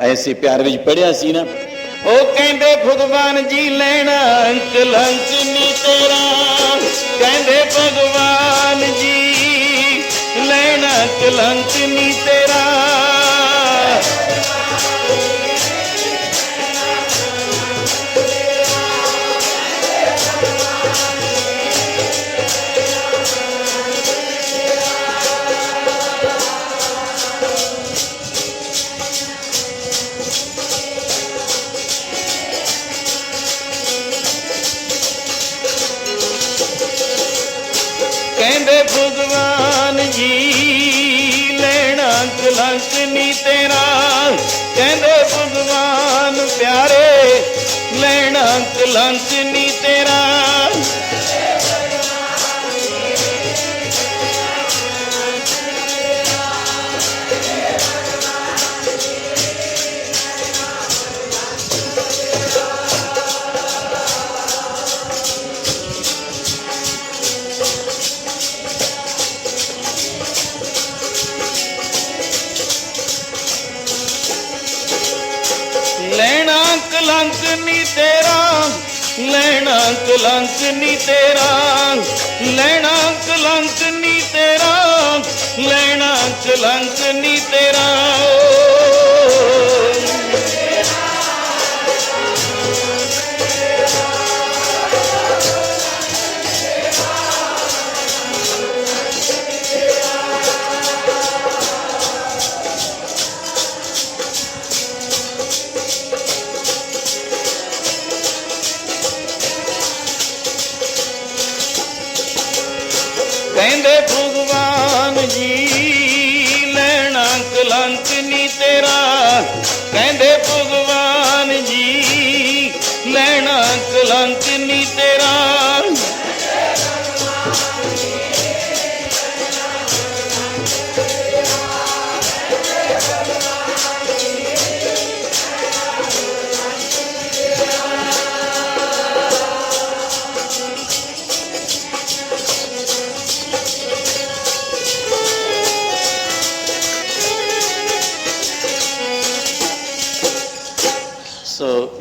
ਐਸੇ ਪਿਆਰ ਵਿੱਚ ਪੜਿਆ ਸੀ ਨਾ। ਉਹ ਕਹਿੰਦੇ, ਭਗਵਾਨ ਜੀ ਲੈਣਾ ਅੰਕ ਨੀ ਤੇਰਾ। ਕਹਿੰਦੇ, ਭਗਵਾਨ ਜੀ ਲੈਣਾ ਕਲੰਕ ਨੀ ਤੇਰਾ। ਕਹਿੰਦੇ ਭਗਵਾਨ ਜੀ ਲੈਣਾ ਕਲੰਕ ਨੀ ਤੇਰਾ। ਕਹਿੰਦੇ ਭਗਵਾਨ ਪਿਆਰੇ ਲੈਣਾ ਕਲੰਕ ਨੀ ਤੇਰਾ। ਲੈਣਾ ਕਲੰਕ ਨੀ ਤੇਰਾ, ਲੈਣਾ ਕਲੰਕ ਨੀ ਤੇਰਾ, ਲੈਣਾ ਕਲੰਕ ਨੀ ਤੇਰਾ, ਲੈਣਾ ਕਲੰਕ ਨਹੀਂ ਤੇਰਾ। ਭਗਵਾਨ ਜੀ ਲੈਣਾ ਕਲੰਕ ਨੀ ਤੇਰਾ। ਕਹਿੰਦੇ ਭਗਵਾਨ ਜੀ ਲੈਣਾ ਕਲੰਕ ਨਹੀਂ ਤੇਰਾ। So